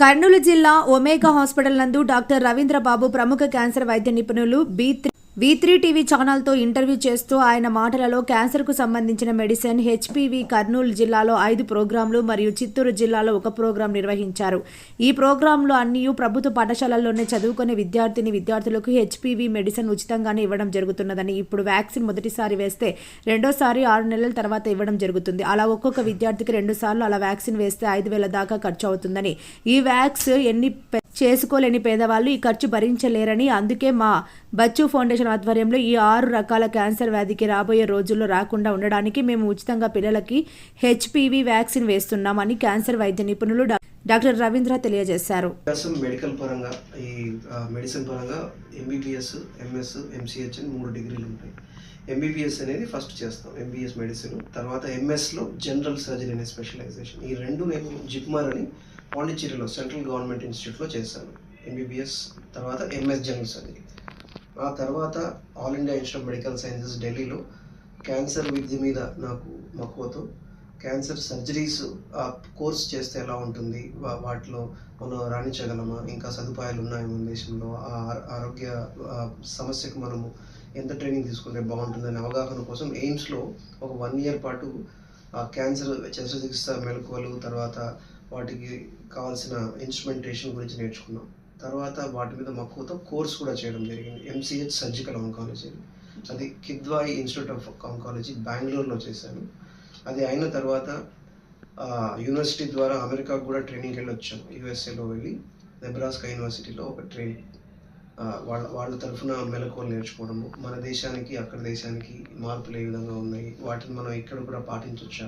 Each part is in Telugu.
కర్నూలు జిల్లా ఒమేగా హాస్పిటల్ నందు డాక్టర్ రవీంద్ర బాబు ప్రముఖ క్యాన్సర్ వైద్య నిపుణులు బి వి త్రీ టీవీ ఛానల్తో ఇంటర్వ్యూ చేస్తూ ఆయన మాటలలో క్యాన్సర్కు సంబంధించిన మెడిసిన్ హెచ్పివి కర్నూలు జిల్లాలో ఐదు ప్రోగ్రాంలు మరియు చిత్తూరు జిల్లాలో ఒక ప్రోగ్రాం నిర్వహించారు. ఈ ప్రోగ్రాంలో అన్నీ ప్రభుత్వ పాఠశాలల్లోనే చదువుకునే విద్యార్థిని విద్యార్థులకు హెచ్పివి మెడిసిన్ ఉచితంగానే ఇవ్వడం జరుగుతున్నదని ఇప్పుడు వ్యాక్సిన్ మొదటిసారి వేస్తే రెండోసారి ఆరు నెలల తర్వాత ఇవ్వడం జరుగుతుంది. అలా ఒక్కొక్క విద్యార్థికి రెండుసార్లు అలా వ్యాక్సిన్ వేస్తే ఐదు వేల దాకా ఖర్చు అవుతుందని. ఈ వ్యాక్స్ ఎన్ని చేసుకోలేని పేదవాళ్ళు ఈ ఖర్చు భరించలేరని అందుకే మా బచ్చు ఫౌండేషన్ ఆధ్వర్యంలో ఈ ఆరు రకాల క్యాన్సర్ వ్యాధికి రాబోయే రోజుల్లో రాకుండా ఉండడానికి మేము ఉచితంగా పిల్లలకి హెచ్పివి వ్యాక్సిన్ వేస్తున్నామని క్యాన్సర్ వైద్య నిపుణులు డాక్టర్ రవీంద్ర తెలియజేశారు. మెడికల్ పరంగా ఈ మెడిసిన్ పరంగా ఎంబీబీఎస్ ఎంఎస్ ఎంసీహెచ్ అని మూడు డిగ్రీలు ఉంటాయి. ఎంబీబీఎస్ అనేది ఫస్ట్ చేస్తాం. MBBS medicine. తర్వాత ఎంఎస్లో జనరల్ సర్జరీ అనే స్పెషలైజేషన్. ఈ రెండు మేము జిప్మార్ అని పాండిచ్చేరిలో సెంట్రల్ గవర్నమెంట్ ఇన్స్టిట్యూట్లో చేశాను. ఎంబీబీఎస్ తర్వాత ఎంఎస్ జనరల్ సర్జరీ ఆ తర్వాత all India institute of medical sciences ఢిల్లీలో క్యాన్సర్ విద్య మీద నాకు మక్కువతో క్యాన్సర్ సర్జరీస్ ఆ కోర్స్ చేస్తే ఎలా ఉంటుంది? వా- వాటిలో మనం రాణించగలమా? ఇంకా సదుపాయాలు ఉన్నాయి మన దేశంలో? ఆ ఆరోగ్య సమస్యకు మనము ఎంత ట్రైనింగ్ తీసుకుంటే బాగుంటుందనే అవగాహన కోసం ఎయిమ్స్లో ఒక వన్ ఇయర్ పాటు ఆ క్యాన్సర్ శస్త్రచికిత్స మెలకువలు తర్వాత వాటికి కావాల్సిన ఇన్స్ట్రుమెంటేషన్ గురించి నేర్చుకున్నాం. తర్వాత వాటి మీద మక్కువతో కోర్స్ కూడా చేయడం జరిగింది. ఎంసీహెచ్ సర్జికల్ ఆంకాలజీ అది కిద్వాయి ఇన్స్టిట్యూట్ ఆఫ్ ఆంకాలజీ బెంగళూరులో చేశాను. అది అయిన తర్వాత యూనివర్సిటీ ద్వారా అమెరికాకు కూడా ట్రైనింగ్కి వెళ్ళి వచ్చాను యూఎస్ఏలో వెళ్ళి నెబ్రాస్కా యూనివర్సిటీలో ఒక ట్రైనింగ్ వాళ్ళ వాళ్ళ తరఫున మెలకువలు నేర్చుకోవడము మన దేశానికి అక్కడ దేశానికి మార్పులు ఏ విధంగా ఉన్నాయి వాటిని మనం ఇక్కడ కూడా పాటించవచ్చా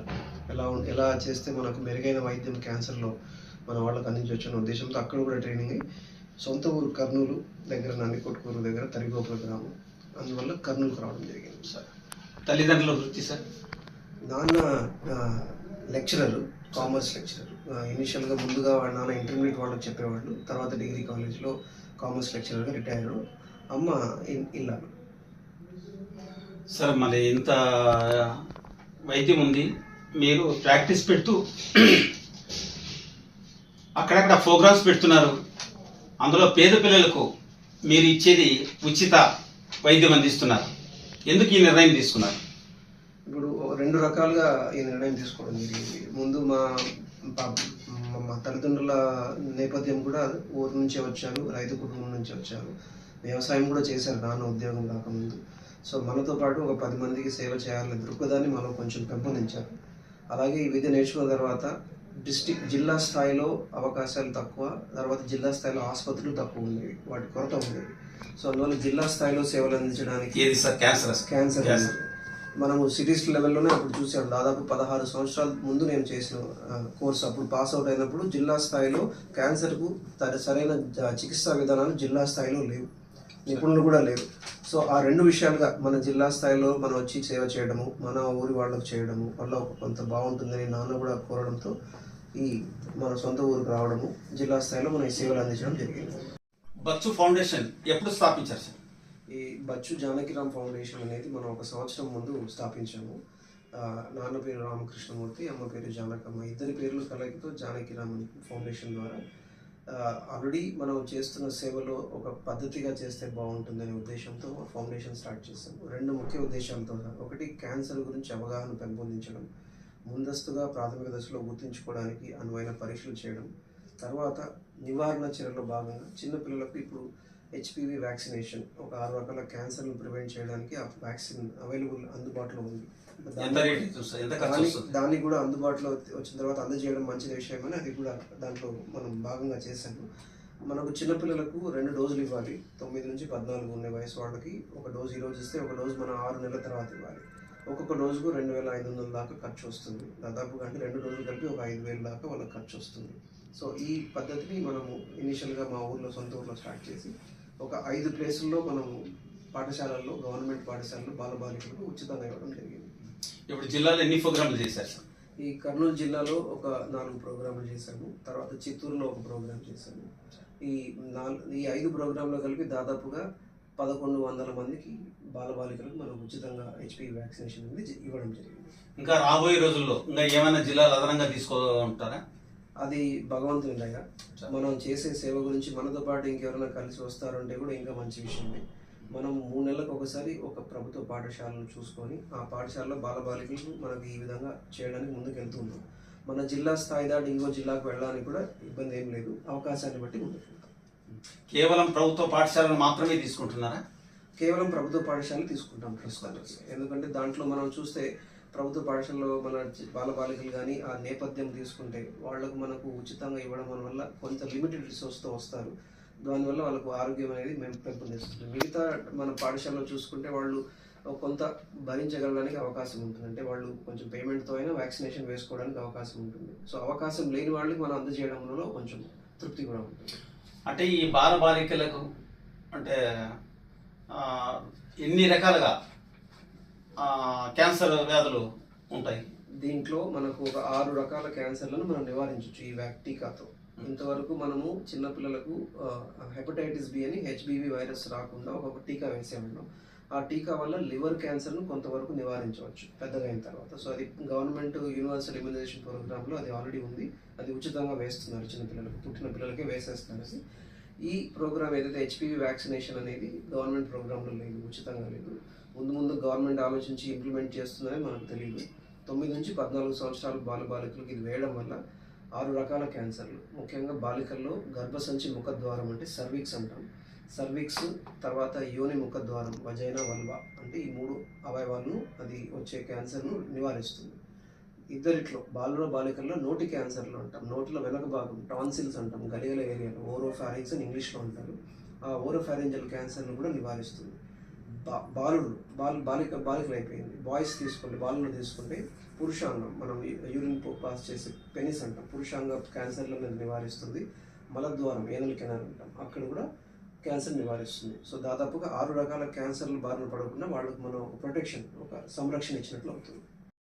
ఎలా ఎలా చేస్తే మనకు మెరుగైన వైద్యం క్యాన్సర్లో మన వాళ్ళకి అందించవచ్చు అనే ఉద్దేశంతో అక్కడ కూడా ట్రైనింగ్ అయ్యి సొంత ఊరు కర్నూలు దగ్గర నందికొట్కూరు దగ్గర తరిగోపుల గ్రామం. అందువల్ల కర్నూలుకు రావడం జరిగింది సార్. తల్లిదండ్రుల వృత్తి సార్? నాన్న లెక్చరర్ కామర్స్ లెక్చరర్. ఇనిషియల్గా ముందుగా వాళ్ళ నాన్న ఇంటర్మీడియట్ వాళ్ళకి చెప్పేవాళ్ళు తర్వాత డిగ్రీ కాలేజ్లో కామర్స్ లెక్చరర్గా రిటైర్ అమ్మ ఇల్లాలు సార్ మరి ఇంత వైద్యం ఉంది. మీరు ప్రాక్టీస్ పెడుతూ అక్కడక్కడ ప్రోగ్రామ్స్ పెడుతున్నారు. అందులో పేద పిల్లలకు మీరు ఇచ్చేది ఉచిత వైద్యం అందిస్తున్నారు. ఎందుకు ఈ నిర్ణయం తీసుకున్నారు? ఇప్పుడు రెండు రకాలుగా ఈ నిర్ణయం తీసుకోవడం జరిగింది. ముందు మా మా- తల్లిదండ్రుల నేపథ్యం కూడా ఊరు నుంచే వచ్చారు రైతు కుటుంబం నుంచి వచ్చారు. వ్యవసాయం కూడా చేశారు నాన్న ఉద్యోగం రాకముందు. సో మనతో పాటు ఒక పది మందికి సేవ చేయాలనే దృక్పథాన్ని మనం కొంచెం పెంపొందించారు అలాగే ఈ విద్య నేర్చుకున్న తర్వాత డిస్టిక్ జిల్లా స్థాయిలో అవకాశాలు తక్కువ తర్వాత జిల్లా స్థాయిలో ఆసుపత్రులు తక్కువ ఉండేవి వాటి కొరత ఉండేవి సో అందువల్ల జిల్లా స్థాయిలో సేవలు అందించడానికి క్యాన్సర్ క్యాన్సర్. మనము సిటీస్ లెవెల్లోనే అప్పుడు చూసాం. దాదాపు పదహారు సంవత్సరాల ముందు నేను చేసిన కోర్సు. అప్పుడు పాస్ అవుట్ అయినప్పుడు జిల్లా స్థాయిలో క్యాన్సర్కు సరైన చికిత్సా విధానాలు జిల్లా స్థాయిలో లేవు. నిపుణులు కూడా లేరు. సో ఆ రెండు విషయాలుగా మన జిల్లా స్థాయిలో మనం వచ్చి సేవ చేయడము మన ఊరి వాళ్ళకు చేయడము వల్ల కొంత బాగుంటుందని నాన్న కూడా కోరడంతో ఈ మన సొంత ఊరికి రావడము జిల్లా స్థాయిలో మనం ఈ సేవలు అందించడం జరిగింది. బచ్చు ఫౌండేషన్ ఎప్పుడు స్థాపించారు సార్? ఈ బచ్చు జానకిరామ్ ఫౌండేషన్ అనేది మనం ఒక సంవత్సరం ముందు స్థాపించాము. నాన్న పేరు రామకృష్ణమూర్తి అమ్మ పేరు జానకమ్మ ఇద్దరి పేర్లు కలయికతో జానకిరామ్ ఫౌండేషన్ ద్వారా. ఆల్రెడీ మనం చేస్తున్న సేవలో ఒక పద్ధతిగా చేస్తే బాగుంటుందనే ఉద్దేశంతో ఫౌండేషన్ స్టార్ట్ చేశాము. రెండు ముఖ్య ఉద్దేశాలతో ఒకటి క్యాన్సర్ గురించి అవగాహన పెంపొందించడం ముందస్తుగా ప్రాథమిక దశలో గుర్తించుకోవడానికి అనువైన పరీక్షలు చేయడం తర్వాత నివారణ చర్యలో భాగంగా చిన్నపిల్లలకు ఇప్పుడు హెచ్పివి వ్యాక్సినేషన్ ఒక ఆరు రకాల క్యాన్సర్ను ప్రివెంట్ చేయడానికి ఆ వ్యాక్సిన్ అవైలబుల్ అందుబాటులో ఉంది. దాన్ని కూడా అందుబాటులో వచ్చిన తర్వాత అందజేయడం మంచి విషయమని అది కూడా దాంట్లో మనం భాగంగా చేశాము. మనకు చిన్నపిల్లలకు రెండు డోసులు ఇవ్వాలి. తొమ్మిది నుంచి పద్నాలుగు ఉన్న వయసు వాళ్ళకి ఒక డోసు ఈ రోజు ఇస్తే ఒక డోసు మనం ఆరు నెలల తర్వాత ఇవ్వాలి. ఒక్కొక్క డోసుకు రెండు వేల ఐదు వందల దాకా ఖర్చు వస్తుంది. దాదాపుగా అంటే రెండు డోసులు కలిపి ఒక ఐదు వేల దాకా వాళ్ళకి ఖర్చు వస్తుంది. సో ఈ పద్ధతిని మనము ఇనిషియల్గా మా ఊర్లో సొంత ఊర్లో స్టార్ట్ చేసి ఒక ఐదు ప్లేసుల్లో మనము పాఠశాలల్లో గవర్నమెంట్ పాఠశాలల్లో బాలబాలికలకు ఉచితంగా ఇవ్వడం జరిగింది. ఇప్పుడు జిల్లాలో ఎన్ని ప్రోగ్రాంలు చేశారు సార్? ఈ కర్నూలు జిల్లాలో ఒక నాలుగు ప్రోగ్రాంలు చేశాము తర్వాత చిత్తూరులో ఒక ప్రోగ్రాం చేశాము. ఈ నాలుగు ఈ ఐదు ప్రోగ్రాంలు కలిపి దాదాపుగా పదకొండు వందల మందికి బాలబాలికలకు మనం ఉచితంగా హెచ్పి వ్యాక్సినేషన్ అనేది ఇవ్వడం జరిగింది. ఇంకా రాబోయే రోజుల్లో ఇంకా ఏమైనా జిల్లాలు అదనంగా తీసుకుంటారా అది భగవంతుని దయ మనం చేసే సేవ గురించి మనతో పాటు ఇంకెవరైనా కలిసి వస్తారంటే కూడా ఇంకా మంచి విషయమే. మనం మూడు నెలలకు ఒకసారి ఒక ప్రభుత్వ పాఠశాలను చూసుకొని ఆ పాఠశాలలో బాలబాలికలకు మనకి ఈ విధంగా చేయడానికి ముందుకు వెళ్తున్నాం మన జిల్లా స్థాయి దాటి ఇంకో జిల్లాకు వెళ్ళడానికి కూడా ఇబ్బంది ఏం లేదు. అవకాశాన్ని బట్టి ముందుకు వెళ్తాం కేవలం ప్రభుత్వ పాఠశాలను మాత్రమే తీసుకుంటున్నారా? కేవలం ప్రభుత్వ పాఠశాలలు తీసుకుంటాం ఎందుకంటే దాంట్లో మనం చూస్తే ప్రభుత్వ పాఠశాలలో మన బాలబాలికలు కానీ ఆ నేపథ్యం తీసుకుంటే వాళ్ళకు మనకు ఉచితంగా ఇవ్వడం వల్ల కొంత లిమిటెడ్ రిసోర్స్తో వస్తారు. దానివల్ల వాళ్ళకు ఆరోగ్యం అనేది మేము పెంపొందిస్తుంది. మిగతా మన పాఠశాలలో చూసుకుంటే వాళ్ళు కొంత భరించగలడానికి అవకాశం ఉంటుంది. అంటే వాళ్ళు కొంచెం పేమెంట్తో అయినా వ్యాక్సినేషన్ వేసుకోవడానికి అవకాశం ఉంటుంది. సో అవకాశం లేని వాళ్ళకి మనం అందజేయడంలో కొంచెం తృప్తి కూడా ఉంటుంది. అంటే ఈ బాలబాలికలకు అంటే ఎన్ని రకాలుగా క్యాన్సర్ వ్యాధులు ఉంటాయి. దీంట్లో మనకు ఒక ఆరు రకాల క్యాన్సర్లను మనం నివారించవచ్చు ఈ వ్యాక్ టీకాతో ఇంతవరకు మనము చిన్నపిల్లలకు హెపటైటిస్ బి అని హెచ్బివి వైరస్ రాకుండా ఒక టీకా వేసేవాళ్ళం. ఆ టీకా వల్ల లివర్ క్యాన్సర్ను కొంతవరకు నివారించవచ్చు పెద్దగా అయిన తర్వాత. సో అది గవర్నమెంట్ యూనివర్సల్ ఇమ్యునైజేషన్ ప్రోగ్రామ్లో అది ఆల్రెడీ ఉంది. అది ఉచితంగా వేస్తున్నారు చిన్నపిల్లలకు పుట్టిన పిల్లలకే వేసేస్తున్నారు. ఈ ప్రోగ్రామ్ ఏదైతే హెచ్పివి వ్యాక్సినేషన్ అనేది గవర్నమెంట్ ప్రోగ్రాంలో లేదు ఉచితంగా లేదు ముందు ముందు గవర్నమెంట్ ఆలోచించి ఇంప్లిమెంట్ చేస్తుందని మనకు తెలియదు తొమ్మిది నుంచి పద్నాలుగు సంవత్సరాల బాల బాలికలకు ఇది వేయడం వల్ల ఆరు రకాల క్యాన్సర్లు. ముఖ్యంగా బాలికల్లో గర్భసంచి ముఖద్వారం అంటే సర్వీక్స్ అంటాం సర్వీక్స్ తర్వాత యోని ముఖద్వారం వజైనా వల్వా అంటే ఈ మూడు అవయవాలను అది వచ్చే క్యాన్సర్ను నివారిస్తుంది. ఇద్దరిట్లో బాలుర బాలికల్లో నోటి క్యాన్సర్లు అంటాం నోట్లో వెనక భాగం టాన్సిల్స్ అంటాం గలిగల ఏరియాలో ఓరోఫారింగ్స్ అని ఇంగ్లీష్లో అంటారు. ఆ ఓరోఫారింజల్ క్యాన్సర్ను కూడా నివారిస్తుంది. బాలుడు బాల్ బాలిక బాలికలు అయిపోయింది బాయ్స్ తీసుకుంటే బాలులు తీసుకుంటే పురుషాంగం మనం యూరిన్ పాస్ చేసే పెనిస్ అంటాం. పురుషాంగ క్యాన్సర్లను నివారిస్తుంది. మలద్వారం ఏనల్ కెనాల్ అంటాం. అక్కడ కూడా క్యాన్సర్ నివారిస్తుంది. సో దాదాపుగా ఆరు రకాల క్యాన్సర్లు బారిన పడకుండా వాళ్ళకు మనం ఒక ప్రొటెక్షన్ ఒక సంరక్షణ ఇచ్చినట్లు అవుతుంది.